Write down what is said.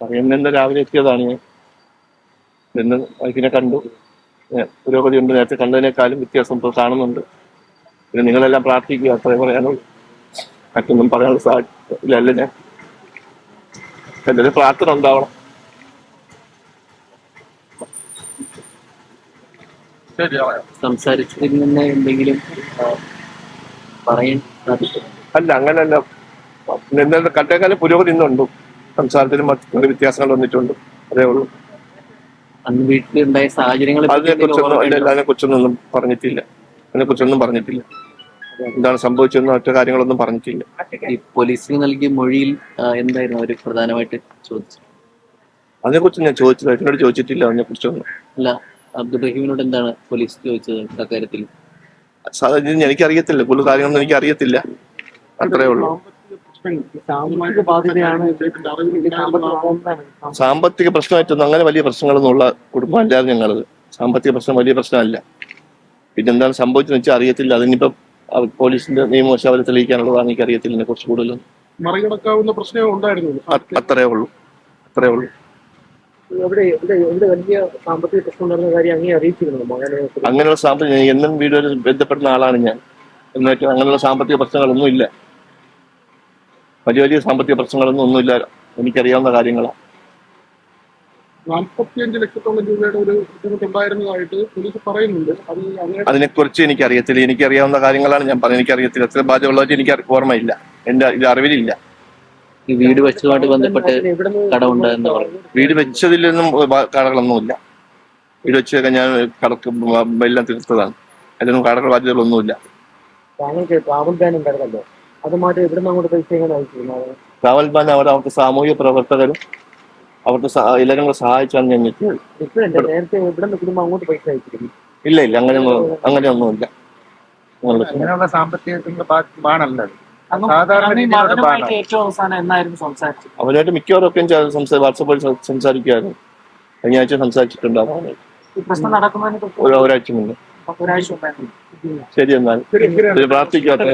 പറയുന്ന രാവിലെ എത്തിയതാണ് ഞാൻ. ഇന്ന് വൈഫിനെ കണ്ടു. പുരോഗതി ഉണ്ട്. നേരത്തെ കണ്ടതിനേക്കാളും വ്യത്യാസം ഇപ്പോൾ കാണുന്നുണ്ട്. പിന്നെ നിങ്ങളെല്ലാം പ്രാർത്ഥിക്കുക അത്രേ പറയാനുള്ളൂ. മറ്റൊന്നും പറയാനുള്ള സാഹചര്യമല്ല ഞാൻ എല്ലാവരും പ്രാർത്ഥന ഉണ്ടാവണം. സംസാരിച്ചതിൽ നിന്ന് എന്തെങ്കിലും പറയാൻ സാധിക്കും അല്ല അങ്ങനല്ല. ഇന്നത്തെ കണ്ടേക്കാളും പുരോഗതി ഇന്നുണ്ട്. സംസാരത്തിലും മറ്റു വ്യത്യാസങ്ങൾ വന്നിട്ടുണ്ട്. അതേ ഉള്ളൂ. അന്ന് വീട്ടിലുണ്ടായ സാഹചര്യങ്ങൾ പറ്റി അതിനെ എന്തെങ്കിലും കുറിച്ചൊന്നും അതിനെ കുറിച്ചൊന്നും പറഞ്ഞിട്ടില്ല. അതിനെ കുറിച്ചൊന്നും പറഞ്ഞിട്ടില്ല. എന്താണ് സംഭവിച്ചതെന്ന് മറ്റു കാര്യങ്ങളൊന്നും പറഞ്ഞിട്ടില്ല. ഈ പോലീസിന് നൽകിയ മൊഴിയിൽ എന്തായിരുന്നു അവർ പ്രധാനമായിട്ട് ചോദിച്ചത്? അതിനെ കുറിച്ച് ഞാൻ ചോദിച്ചില്ല. എന്നോട് ചോദിച്ചിട്ടില്ല അതിനെ കുറിച്ചൊന്നും അല്ല അബ്ദുൾ റഹീമിനോട് എന്താണ് പോലീസ് ചോദിച്ചത് അക്കാര്യത്തിൽ എനിക്കറിയത്തില്ല. കൂടുതൽ കാര്യങ്ങളൊന്നും എനിക്ക് അറിയത്തില്ല അത്രേ ഉള്ളൂ. സാമ്പത്തിക പ്രശ്നമായിട്ടൊന്നും അങ്ങനെ വലിയ പ്രശ്നങ്ങളൊന്നും ഉള്ള കുടുംബമല്ലാതെ ഞങ്ങളത് സാമ്പത്തിക പ്രശ്നം വലിയ പ്രശ്നമല്ല. പിന്നെ എന്താണ് സംഭവിച്ചതെന്ന് വെച്ചാൽ അറിയത്തില്ല. അതിനിപ്പം പോലീസിന്റെ നിയമവശാവലി അവരെ തെളിയിക്കാനുള്ളതാണ് എനിക്ക് അറിയത്തില്ല ഇതിനെ കുറിച്ച് കൂടുതലൊന്നും. മറികടക്കാവുന്ന പ്രശ്നമേ ഉണ്ടായിരുന്നുള്ളൂ അത്രേ ഉള്ളൂ. അത്രേ ഉള്ളൂ. ഇവിടെ ഇവിടെ ഇവിടെ വലിയ സാമ്പത്തിക പ്രശ്നം നടന്ന കാര്യം അങ്ങേ അറിയിച്ചിരുന്നു അങ്ങനെയുള്ള സാമ്പത്തിക എന്നും വീടുകളിൽ ബന്ധപ്പെടുന്ന ആളാണ് ഞാൻ. എന്നിട്ട് അങ്ങനെയുള്ള സാമ്പത്തിക പ്രശ്നങ്ങളൊന്നും ഇല്ല വലിയ വലിയ സാമ്പത്തിക പ്രശ്നങ്ങളൊന്നും ഒന്നുമില്ല. എനിക്കറിയാവുന്ന കാര്യങ്ങളാണ് നാൽപ്പത്തിയഞ്ച് ലക്ഷത്തോളം രൂപയുടെ ഒരു ബുദ്ധിമുട്ടുണ്ടായിരുന്നതായിട്ട് പോലീസ് പറയുന്നുണ്ട്. അത് അങ്ങനെ അതിനെക്കുറിച്ച് എനിക്കറിയത്തില്ല. എനിക്കറിയാവുന്ന കാര്യങ്ങളാണ് ഞാൻ പറഞ്ഞത്. എനിക്കറിയത്തില്ല. എത്ര ഉള്ളത് എനിക്ക് ഓർമ്മയില്ല. എന്റെ ഇത് അറിവിലില്ല. ഈ വീട് വെച്ചതുമായിട്ട് ബന്ധപ്പെട്ട് കട കടമുണ്ട് എന്ന് പറഞ്ഞു വീട് വെച്ചതിലൊന്നും കടകളൊന്നുമില്ല. വീട് വെച്ചൊക്കെ ഞാൻ കടക്ക് എല്ലാം തീർത്തതാണ്. അതിലൊന്നും കടകൾ ബാധ്യതകളൊന്നുമില്ല. താങ്കൾക്ക് ട്രാവൽ ബാൻ ഉണ്ടായിരുന്നല്ലോ. അത് മാറ്റി ഇവിടുന്ന് അങ്ങോട്ട് പൈസ എങ്ങനെ അയച്ചിരുന്നത് ട്രാവൽ ബാൻ അവർ അവർക്ക് സാമൂഹ്യ പ്രവർത്തകരും അവർക്ക് എല്ലാരും എല്ലാവരും കൂടെ സഹായിച്ചാണ് ഞാൻ ഇപ്പോഴല്ലേ? നേരത്തെ ഇവിടുന്ന് കുടുംബം അങ്ങോട്ട് പൈസ അയച്ചിരുന്നു. ഇല്ല ഇല്ല അങ്ങനെ അങ്ങനെയൊന്നുമില്ല. അങ്ങനെയുള്ള സാമ്പത്തിക ബാണല്ല അവരുമായിട്ട് മിക്കവാറൊക്കെ സംസാ വാട്സപ്പിൽ സംസാരിക്കുമായിരുന്നു കഴിഞ്ഞ ആഴ്ച സംസാരിച്ചിട്ടുണ്ടാവും. ഒരാഴ്ച മുന്നേ. ശരി എന്നാൽ. പ്രാർത്ഥിക്കാത്ത